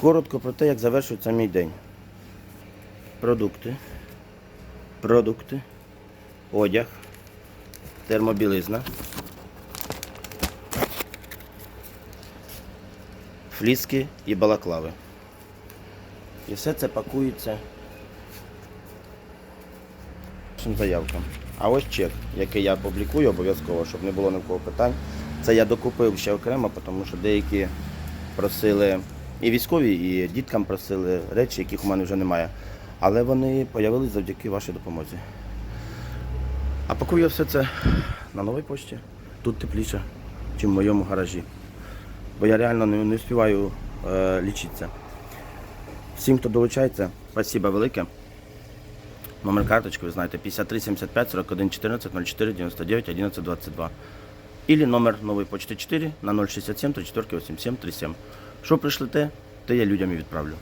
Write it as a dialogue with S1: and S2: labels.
S1: Коротко про те, як завершується мій день. Продукти, продукти, одяг, термобілизна, фліски і балаклави. І все це пакується нашим заявкам. А ось чек, який я публікую обов'язково, щоб не було ні в кого питань. Це я докупив ще окремо, тому що деякі просили і військові, і діткам просили речі, яких у мене вже немає. Але вони з'явились завдяки вашій допомозі. А пакую я все це на новій пошті. Тут тепліше, ніж в моєму гаражі. Бо я реально не, не встигаю е, лічитися. Всім, хто долучається, спасибо велике. Номер карточки, ви знаєте, 53 75 41 14 04 99 11 22. Или номер нової почти 4 на 067 34 87 37. Що прийшлите, те я людям і відправлю.